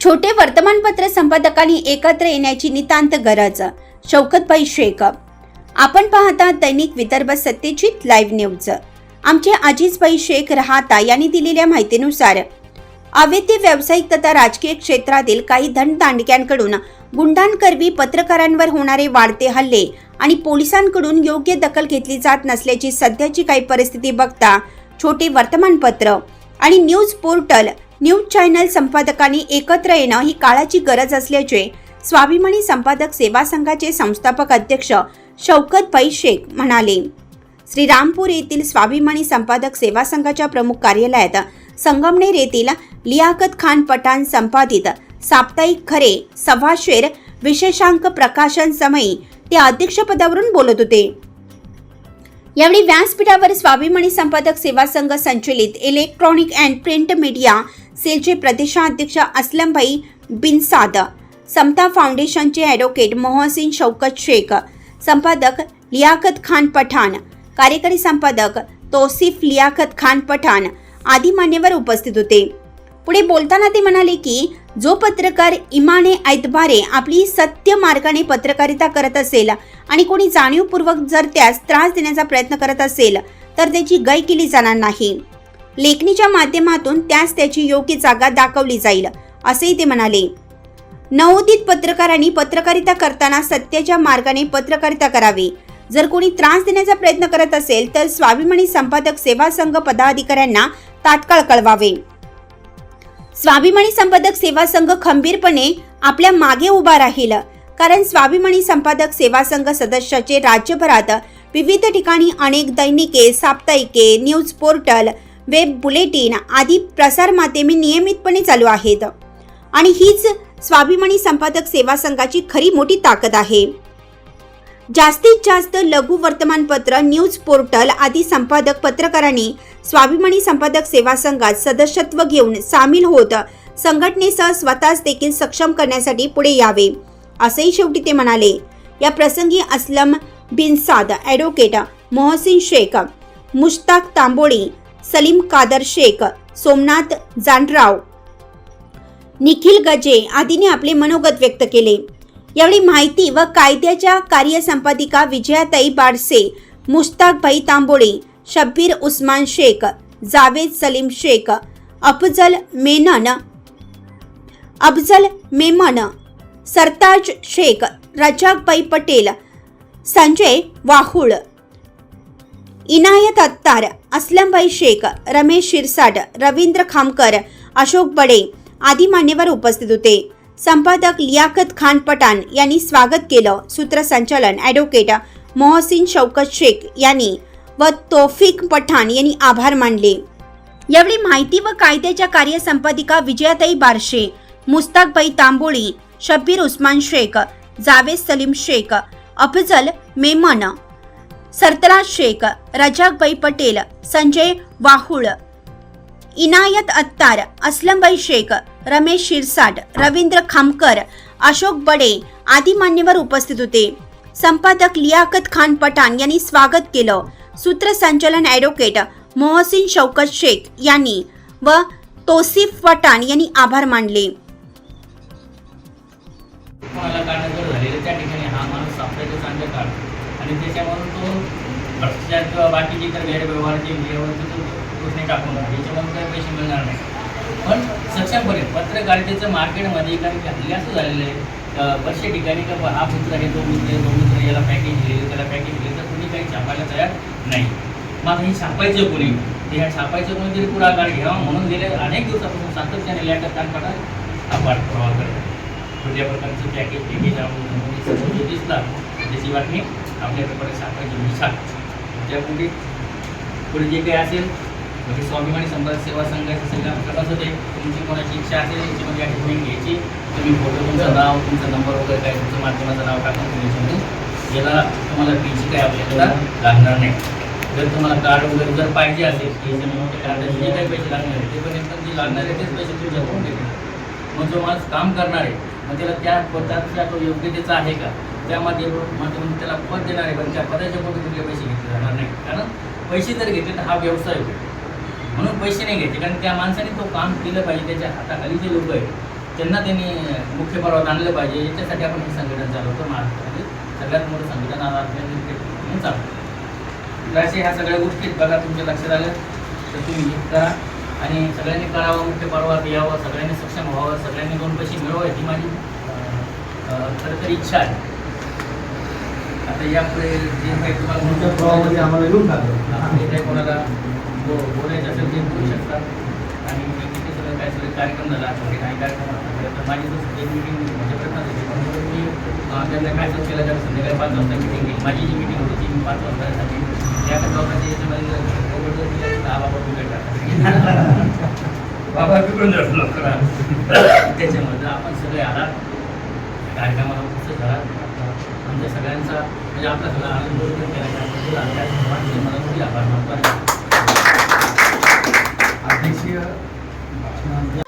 छोटे वर्तमानपत्र संपादकांनी एकत्र येण्याची नितांत गरज. शौकतभाई शेख आपण पाहता दैनिक विदर्भ सत्यजित लाईव्ह न्यूज. आमचे अजिजभाई शेख राहता यांनी दिलेल्या माहितीनुसार अवैध व्यावसायिक तथा राजकीय क्षेत्रातील काही धनदांडक्यांकडून गुंडांकरवी पत्रकारांवर होणारे वाढते हल्ले आणि पोलिसांकडून योग्य दखल घेतली जात नसल्याची सध्याची काही परिस्थिती बघता छोटे वर्तमानपत्र आणि न्यूज पोर्टल न्यूज चॅनल संपादकांनी एकत्र येणं ही काळाची गरज असल्याचे स्वाभिमानी संपादक सेवा संघाचे संस्थापक अध्यक्ष शौकत भाई शेख म्हणाले. श्रीरामपूर येथील स्वाभिमानी संपादक सेवा संघाच्या प्रमुख कार्यालयात संगमनेर येथील लियाकत खान पठाण संपादित साप्ताहिक खरे सभाशेर विशेषांक प्रकाशन समयी ते अध्यक्षपदावरून बोलत होते. यावेळी व्यासपीठावर स्वाभिमानी संपादक सेवा संघ संचलित इलेक्ट्रॉनिक अँड प्रिंट मीडिया सेलचे प्रदेशाध्यक्ष असलमभाई बिनसाद समता फाउंडेशनचे ॲडव्होकेट मोहसिन शौकत शेख संपादक लियाकत खान पठाण कार्यकारी संपादक तोसिफ लियाकत खान पठाण आदी मान्यवर उपस्थित होते. पुढे बोलताना ते म्हणाले की जो पत्रकार इमाने ऐतबारे आपली सत्य मार्गाने पत्रकारिता करत असेल आणि कोणी जाणीवपूर्वक जर त्यास त्रास देण्याचा प्रयत्न करत असेल तर त्याची गय केली जाणार नाही. लेखणीच्या माध्यमातून त्यास त्याची योग्य जागा दाखवली जाईल असेही ते म्हणाले. नवोदित पत्रकारांनी पत्रकारिता करताना सत्याच्या मार्गाने पत्रकारिता करावी. जर कोणी त्रास देण्याचा प्रयत्न करत असेल तर स्वाभिमानी संपादक सेवा संघ पदाधिकाऱ्यांना तात्काळ कळवावे. स्वाभिमानी संपादक सेवा संघ खंबीरपणे आपल्या मागे उभा राहील कारण स्वाभिमानी संपादक सेवा संघ सदस्याचे राज्यभरात विविध ठिकाणी अनेक दैनिके साप्ताहिके न्यूज पोर्टल वेब बुलेटिन आदी प्रसार माध्यमे नियमितपणे चालू आहेत. आणि हीच स्वाभिमानी संपादक सेवा संघाची खरी मोठी ताकद आहे. जास्तीत जास्त लघु वर्तमानपत्र न्यूज पोर्टल आदी संपादक पत्रकारांनी स्वाभिमानी संपादक सेवा संघात सदस्यत्व घेऊन सामील होत संघटनेसह स्वतःच देखील सक्षम करण्यासाठी पुढे यावे असेही शेवटी ते म्हणाले. या प्रसंगी असलम बिनसाद ॲडव्होकेट मोहसिन शेख मुश्ताक तांबोळी सलीम कादर शेख सोमनाथ जानराव निखिल गजे आदींनी आपले मनोगत व्यक्त केले. यावेळी माहिती व कायद्याच्या कार्यसंपादिका विजयाताई बाडसे मुश्ताकभाई तांबोळे शब्बीर उस्मान शेख जावेद सलीम शेख अफजल मेनन अफजल मेमन सरताज शेख रजाकबाई पटेल संजय वाहुळ इनायत अत्तार असलमबाई शेख रमेश शिरसाट रवींद्र खामकर अशोक बडे आदी मान्यवर उपस्थित होते. संपादक लियाकत खान पठाण यांनी स्वागत केलं. सूत्रसंचालन ॲडव्होकेट मोहसिन शौकत शेख यांनी व तोफिक पठाण यांनी आभार मानले. यावेळी माहिती व कायद्याच्या कार्यसंपादिका विजयाताई बारशे मुस्ताकबाई तांबोळी शब्बीर उस्मान शेख जावेद सलीम शेख अफजल मेमन सरतराज शेख रजाकबाई पटेल संजय वाहुळ इनायत अत्तार असलमबाई शेख रमेश शिरसाट रवींद्र खामकर अशोक बडे आदी मान्यवर उपस्थित होते. संपादक लियाकत खान पठाण यांनी स्वागत केलं. सूत्रसंचालन ॲडव्होकेट मोहसिन शौकत शेख यांनी व तोसिफ पठाण यांनी आभार मानले कोणाला कारणाजर झालेलं त्या ठिकाणी हा माणूस सापडायचं चांगलं काढ आणि त्याच्यामधून तो भ्रष्टाचार किंवा बाकीचे तर गैरव्यवहार जे व्यवहार तो टाकून याच्यामधून काही पैसे मिळणार नाही. पण सक्षमपणे पत्रकारितेचं मार्केटमध्ये काही की हल्ली असं झालेलं आहे. अं, ठिकाणी का हा मित्र आहे तो मित्र आहे तो मित्र याला पॅकेज दिले त्याला पॅकेज दिले तर कुणी काही छापायला तयार नाही. मग हे छापायचं कोणी? ते ह्या छापायचं कोणीतरी पुढाकार घ्यावा म्हणून गेले अनेक दिवसापासून सातत्याने लॅटर कानपाडा प्रवाह पाठपुरावा करतात प्रकारचं पॅकेज पॅकेज आपण दिसला त्याची बातमी आपल्या पेपरला छापायची विचार त्यापुढे पुढे जे काही असेल म्हणजे स्वाभिमानी संपर्क सेवा संघाचे सगळ्या प्रकाश होते तुमची कोणाची इच्छा असेल याच्यामध्ये ॲडमिट घ्यायची. तुम्ही फोटो तुमचं नाव तुमचा नंबर वगैरे काय तुमचं माध्यमाचं नाव टाकून तुम्ही याच्यामध्ये. याला तुम्हाला फीची काय आपल्याला लागणार नाही. जर तुम्हाला कार्ड वगैरे जर पाहिजे असेल की याच्या मोठ्या कार्डाचे जे काही पैसे लागणार आहेत ते पण एकदम जे लागणार आहे तेच पैसे तुमच्याकडून देतील मग जो माणूस काम करणार आहे मग त्याला त्या पदाचा तो योग्यतेचा आहे का? त्यामध्ये म्हणजे माध्यमातून त्याला पद देणार आहे पण त्या पदाच्या पोटी कुठले पैसे घेतले जाणार नाही. कारण पैसे जर घेतले तर हा व्यवसाय होईल. म्हणून पैसे नाही घ्यायचे. कारण त्या माणसाने तो काम केलं पाहिजे. त्याच्या हाताखाली जे लोक आहेत. त्यांना त्यांनी मुख्य पर्वात आणलं पाहिजे. याच्यासाठी आपण हे संघटन चालवतो. महाराष्ट्रामध्ये सगळ्यात मोठं संघटन आज आपल्या चालवतो. तर असे ह्या सगळ्या गोष्टी बघा तुमच्या लक्षात आलं तर तुम्ही करा. आणि सगळ्यांनी करावं मुख्य पर्वात यावं सगळ्यांनी सक्षम व्हावं सगळ्यांनी दोन पैसे मिळवावे ही माझी खरं तर इच्छा आहे. आता यापुढे जे काही तुम्हाला तुमच्या प्रवाहामध्ये आम्हाला येऊन टाकलं जे काही कोणाला बो बोलायचं असेल ते बोलू शकतात. आणि किती सगळं काय सगळे कार्यक्रम झाला आठवडे काही कार्यक्रम तर माझी जसं एक मिटिंग माझ्या प्रयत्नात होती. म्हणून मी त्यांना काय केलं तर संध्याकाळी पाच वाजता मिटिंग घेतली. माझी जी मिटिंग होती ती मी पाच वाजता झाली. त्या लोकांच्या याच्यामध्ये बाबा बिघडला बाबा बिघडून जातो लवकर त्याच्यामध्ये आपण सगळे आलात. कार्यक्रमाला उपस्थित झाला आमच्या सगळ्यांचा म्हणजे आपला सगळा आनंद केला त्यासाठी मला खूप आभार मानतो आणि अध्यक्षीय